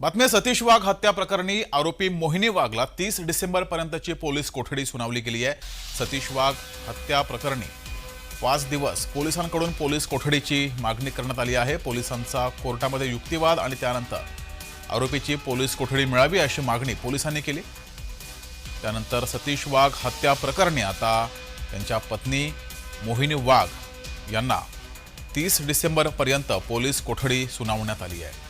बातम्या सतीश वाघ हत्या प्रकरणी आरोपी मोहिनी वाघला तीस डिसेंबर पर्यंतची पोलीस कोठडी सुनावली गेली आहे. सतीश वाघ हत्या प्रकरणी पाच दिवस पोलिसांकडून पोलीस कोठडीची मागणी करण्यात आली आहे. पोलिसांचा कोर्टामध्ये युक्तिवाद आणि त्यानंतर आरोपीची पोलीस कोठडी मिळावी अशी मागणी पोलिसांनी केली. त्यानंतर सतीश वाघ हत्या प्रकरणी आता त्यांच्या पत्नी मोहिनी वाघ यांना तीस डिसेंबरपर्यंत पोलीस कोठडी सुनावण्यात आली आहे.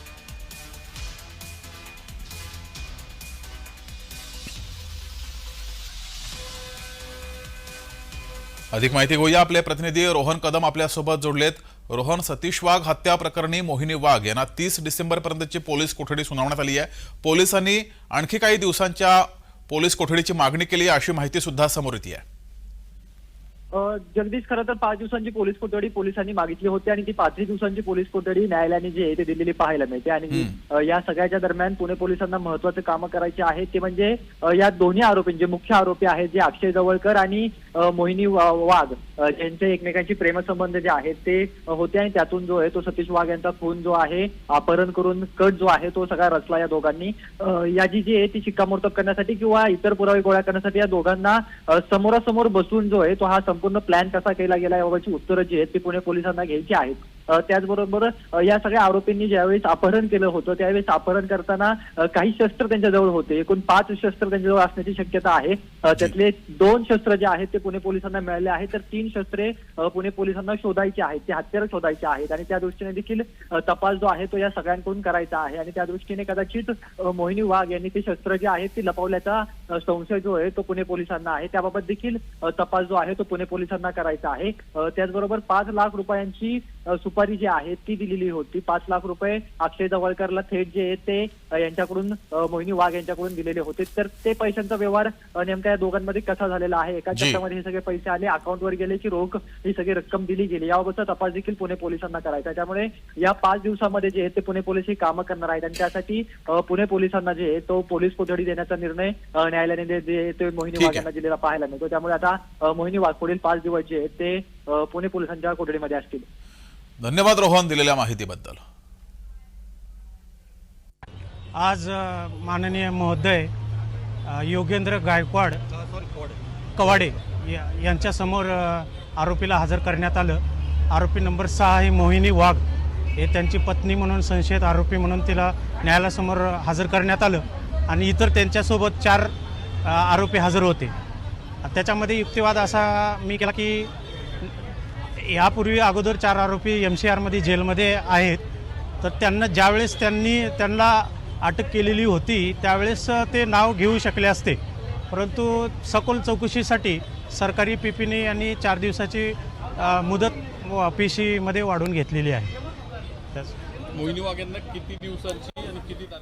अधिक माहिती घेऊया. आपले प्रतिनिधी रोहन कदम आपल्यासोबत जोडलेत. रोहन सतीश वाघ हत्या प्रकरणी मोहिनी वाघ यांना तीस डिसेंबर पर्यंतची पोलीस कोठडी सुनावण्यात आली आहे. पोलिसांनी आणखी काही दिवसांच्या पोलीस कोठडीची मागणी केली आहे अशी माहिती सुद्धा समोर येते आहे. जगदीश खरं तर पाच दिवसांची पोलीस कोठडी पोलिसांनी मागितली होती आणि ती पाचही दिवसांची पोलीस कोठडी न्यायालयाने जी आहे ती दिलेली पाहायला मिळते. आणि या सगळ्याच्या दरम्यान पुणे पोलिसांना महत्त्वाचे कामं करायचे आहेत ते म्हणजे या दोन्ही आरोपी जे मुख्य आरोपी आहेत जे अक्षय जवळकर आणि मोहिनी वाघ अ, ज्यांचे एकमेकांची प्रेमसंबंध जे आहेत ते होते आणि त्यातून जो आहे तो सतीश वाघ यांचा खून जो आहे अपहरण करून कट जो आहे तो सगळा रचला या दोघांनी. याची जी आहे ती शिक्कामोर्तब करण्यासाठी किंवा इतर पुरावे गोळा करण्यासाठी या दोघांना समोरासमोर बसून जो आहे तो हा संपूर्ण प्लॅन कसा केला गेला याबाबतची उत्तरं जी आहेत ती पुणे पोलिसांना घ्यायची आहेत. त्याचबरोबर या सगळ्या आरोपींनी ज्यावेळेस अपहरण केलं होतं त्यावेळेस अपहरण करताना काही शस्त्र त्यांच्याजवळ होते. एकूण पाच शस्त्र त्यांच्याजवळ असण्याची शक्यता आहे. त्यातले दोन शस्त्र जे आहेत ते पुणे पोलिसांना मिळाले आहेत. तर तीन शस्त्रे पुणे पोलिसांना शोधायची आहेत. ते हत्यार शोधायचे आहेत. आणि त्या दृष्टीने देखील तपास जो आहे तो या सगळ्यांकडून करायचा आहे. आणि त्या दृष्टीने कदाचित मोहिनी वाघ यांनी ते शस्त्र जे आहेत ते लपवल्याचा संशय जो आहे तो पुणे पोलिसांना आहे. त्याबाबत देखील तपास जो आहे तो पुणे पोलिसांना करायचा आहे. त्याचबरोबर पाच लाख रुपयांची सुपारी जी आहे ती दिलेली होती. पाच लाख रुपये अक्षय जवळकरला थेट जे आहेत ते यांच्याकडून मोहिनी वाघ यांच्याकडून दिलेले होते. तर ते पैशांचा व्यवहार नेमका या दोघांमध्ये कसा झालेला आहे? एका. चक्रामध्ये हे सगळे पैसे आले अकाउंटवर गेले की रोख ही सगळी रक्कम दिली गेली. याबाबतचा तपास देखील पुणे पोलिसांना करायचा आहे. त्यामुळे या पाच दिवसामध्ये जे आहे ते पुणे पोलीस ही कामं करणार आहेत. आणि त्यासाठी पुणे पोलिसांना जे आहे तो पोलीस कोठडी देण्याचा निर्णय न्यायालयाने जे- ते मोहिनी वाघ आहे. यांना दिलेला पाहायला मिळतो. त्यामुळे आता मोहिनी वाघ पुढील पाच दिवस जे आहेत ते पुणे पोलिसांच्या कोठडीमध्ये असतील. धन्यवाद रोहन दिलेल्या माहितीबद्दल. आज माननीय महोदय योगेंद्र गायकवाड कवाडे या- यांच्यासमोर आरोपीला हजर करण्यात आलं. आरोपी नंबर सहा ही मोहिनी वाघ. हे त्यांची पत्नी म्हणून संशयित आरोपी म्हणून तिला न्यायालयासमोर हजर करण्यात आलं आणि इतर त्यांच्यासोबत चार आरोपी हजर होते. त्याच्यामध्ये युक्तिवाद असा मी केला की यापूर्वी अगोदर चार आरोपी एम सी आरमध्ये जेलमध्ये आहेत. तर त्यांना ज्यावेळेस त्यांनी त्यांना अटक केलेली होती त्यावेळेस ते नाव घेऊ शकले असते. परंतु सखोल चौकशीसाठी सरकारी पी पीने यांनी चार दिवसाची मुदत पी सीमध्ये वाढवून घेतलेली आहे. त्याच मोहिनी वाघ यांना किती दिवसांची आणि किती